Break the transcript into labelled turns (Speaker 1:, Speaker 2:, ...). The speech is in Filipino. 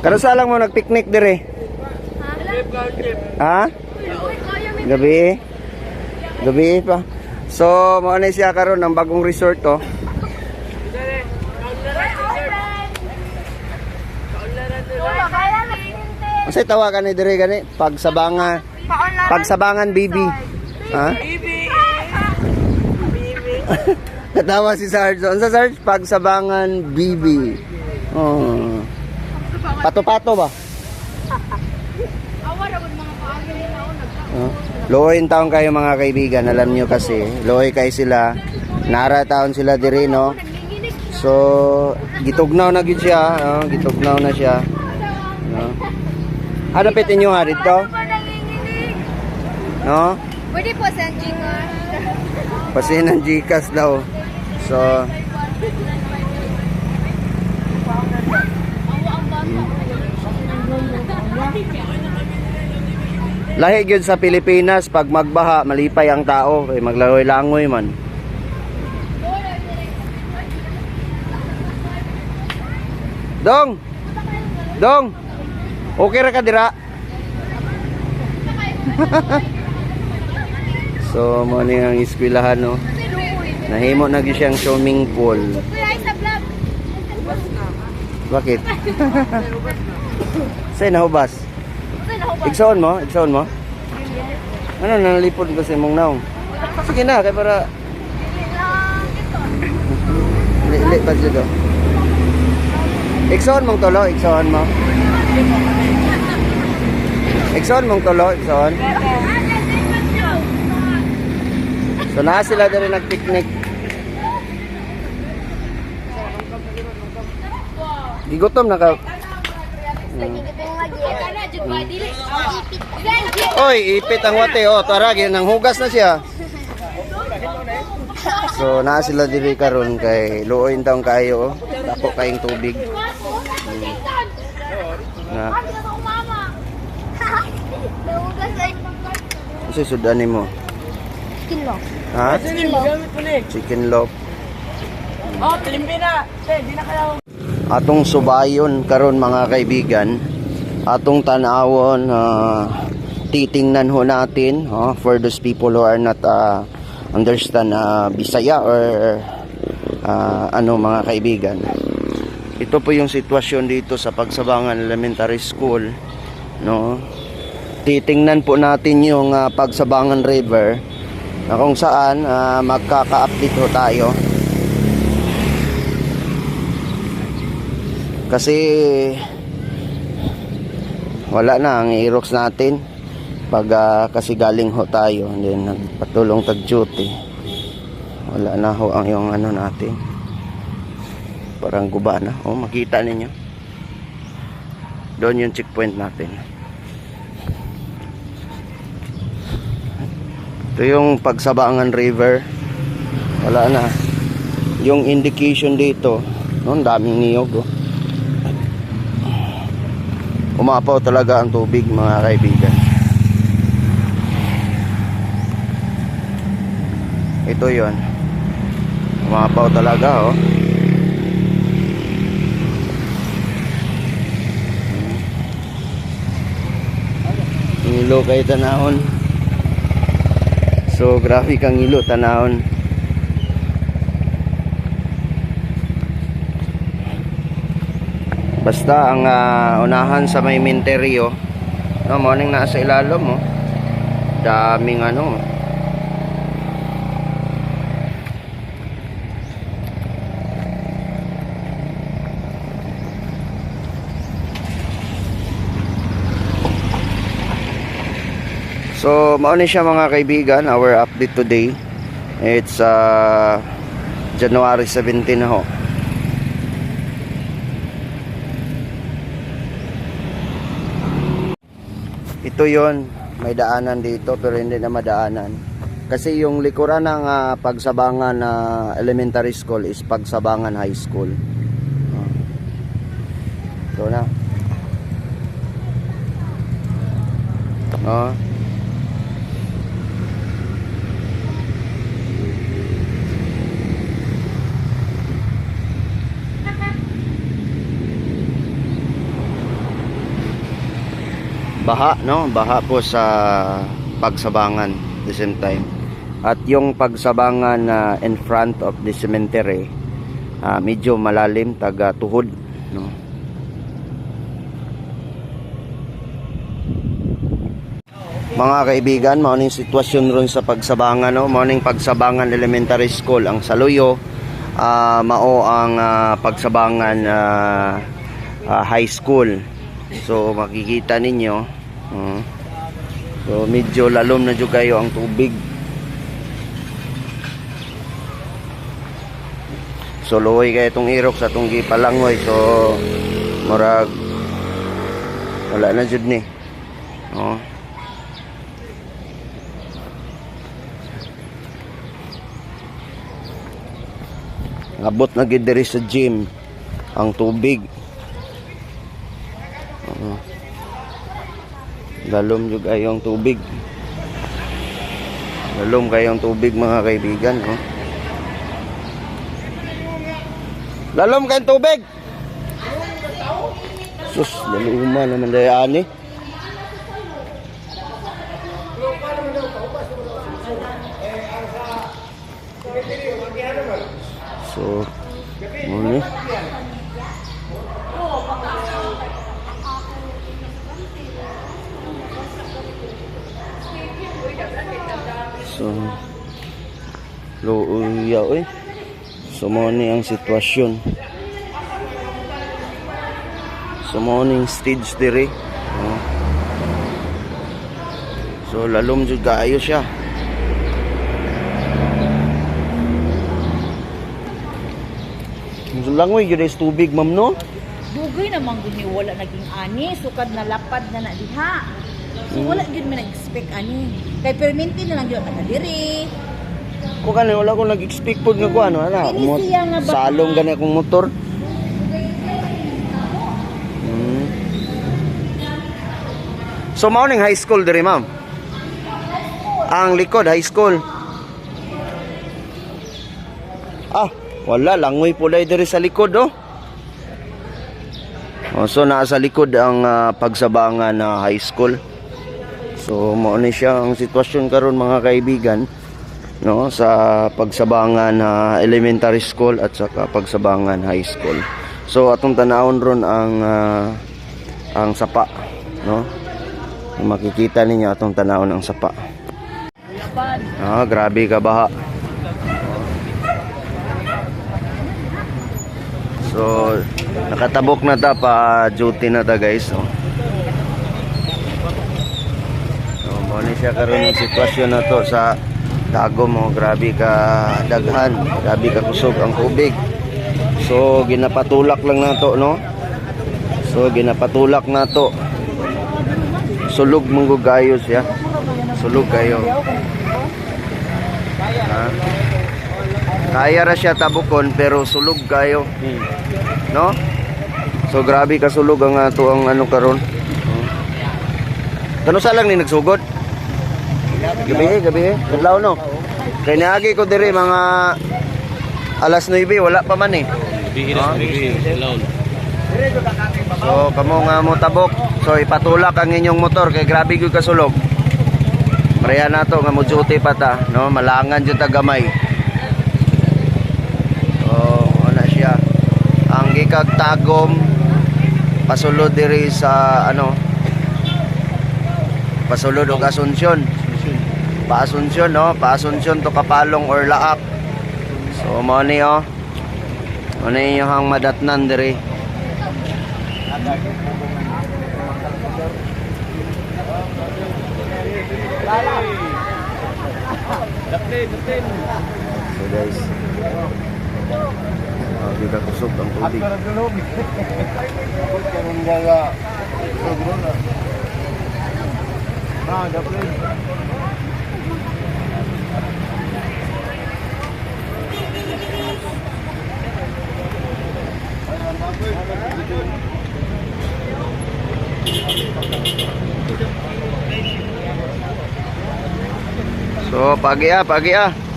Speaker 1: Karusa lang mo nagpiknik dire. Ha? Gabi. Gabi pa. So, mo na siya karon ng bagong resort to. Kasi tawagan ni dire gani pagsabangan pagsabangan bibi. Ha? Katawa si Sarge. Ano sa Sarge? Pagsabangan bibi. Oh. Pato-pato ba? Oh. Lohin taon kayo mga kaibigan, alam nyo kasi, lohi kayo sila, nara taon sila diri, no? So, gitugnaw na gid siya, no? gitugnaw na siya. No? Ano pitin nyo nga dito? No?
Speaker 2: Pwede po sa Gcash.
Speaker 1: Kasi ng Gcash daw. So, lahi gyud sa Pilipinas pag magbaha malipay ang tao kay maglangoy-langoy man. Dong. Dong. Okay ra ka dira? so mo ni ang eskwelahan no. Nahimo na gyud siyang swimming pool. Bakit? Say nahubas. Igsoon mo, igsoon mo. Ano nalipod ko sa imong naong. Sige na kay para li pa dito. Igsoon mong tolo, igsoon mo. Igsoon mong tolo, igsoon. So na sila dali nag-picnic. Gigutom na ka. Oy, ipit ang wate. Oh, tara, nang hugas na siya. So, naa sila diri karon kay luoy taong kayo. Oh. Dako kayong tubig. Na, kasi sudan mo.
Speaker 2: Kilo.
Speaker 1: Ha?
Speaker 2: Kilo.
Speaker 1: Chicken loaf.
Speaker 3: Oh, tilimpi na. Te, di na kayo.
Speaker 1: Atong subayon karon mga kaibigan. Atong tanawon ah, titingnan ho natin oh, for those people who are not ah, understand ah, Bisaya or ah, ano mga kaibigan. Ito po yung sitwasyon dito sa Pagsabangan Elementary School no? Titingnan po natin yung ah, Pagsabangan River na kung saan ah, magkaka-update ho tayo kasi wala na ang irox natin. Pag ah, kasi galing ho tayo then nagpatulong tag duty wala na ho ang yung ano natin. Parang guba na. Oh makita ninyo. Doon yung checkpoint natin. Ito yung pagsabangan river. Wala na. Yung indication dito noon daming niyog oh umapaw talaga ang tubig mga kaibigan. Ito yon umapaw talaga oh. Ilo kay tanahon. So grabe kang ilo tanahon Basta ang ah, unahan sa may minteryo, no, morning nasa ilalom mo. Daming ano. So, mauna siya mga kaibigan, our update today. It's uh, January 17 na ho. Ito yon may daanan dito pero hindi na madaanan. Kasi yung likuran ng ah, Pagsabangan na elementary school is Pagsabangan High School. Ah. Ito na. Oh. Baha, no? Baha po sa pagsabangan the same time. At yung pagsabangan na in front of the cemetery, ah, medyo malalim, taga tuhod, no? Mga kaibigan, mauning sitwasyon ron sa pagsabangan, no? Mauning pagsabangan elementary school ang Saluyo, ah, mao ang ah, pagsabangan ah, ah, high school. So makikita ninyo, uh, so medyo lalom na jud kayo ang tubig. So luoy kay itong irok sa itong gipalangoy. So murag wala na jud ni. Oh. Abot na gid diri sa gym ang tubig. Lalom jud kayo ang tubig. Lalom kayo ang tubig mga kaibigan, oh. Lalom kayong tubig. Sus, laluma naman dayaan eh. So, ano So, luuya eh. So, mo ni ang sitwasyon. So, mo ni ang stage dire. Oh. So, lalom jud kaayo siya. Langoy gyud is tubig, ma'am no?
Speaker 4: Dugay naman guni wala naging ani, sukad na lapad na na diha. So
Speaker 1: Mm.
Speaker 4: wala gyud man nag-expect ani. Kay perminti na lang gyud taga diri.
Speaker 1: Ko kani wala ko nag-expect pod nga ko ano.
Speaker 4: Kini
Speaker 1: mo- Salong gani akong motor. Hmm. So mao ning high school diri, ma'am. Ang likod high school. Ah, wala langoy pulay diri sa likod oh. Oh, so nasa likod ang ah, pagsabangan na high school. So mao ni siya ang sitwasyon karon mga kaibigan no sa pagsabangan na elementary school at saka pagsabangan high school. So atong tanawon ron ang ah, ang sapa no. Makikita ninyo atong tanawon ang sapa. Ah, grabe ka baha. So, nakatabok na ta pa duty na ta guys. Oh. Mo ni siya karon sitwasyon na to sa Tagum mo, grabe ka daghan, grabe ka kusog ang tubig. So, ginapatulak lang na to, no? So, ginapatulak na to. Sulog mong gayo siya. Sulog kayo. Ha? Kaya ra siya tabukon pero sulog kayo. No? So grabe ka sulog ang ato ang ano karon. Kano sa lang ni nagsugod? Gabi eh, gabi eh. Kadlaw no. Kay niagi ko diri mga alas 9 wala pa man eh. Ha? So kamo nga mo tabok. So ipatulak ang inyong motor kay grabe gyud ka sulog. Pareha na to nga mo duty pa ta, no? Malangan jud ta gamay. So, ana siya. Ang gikag tagom pasulod diri sa ano? Pasulod og Asunsyon. Pa Asunsyon, no? Pa Asunsyon to Kapalong or Laak. So, mo ni oh. Mo ni yung madatnan diri. So guys. Uh, bida kusog ang tubig. So, pagi ah, pagi ah.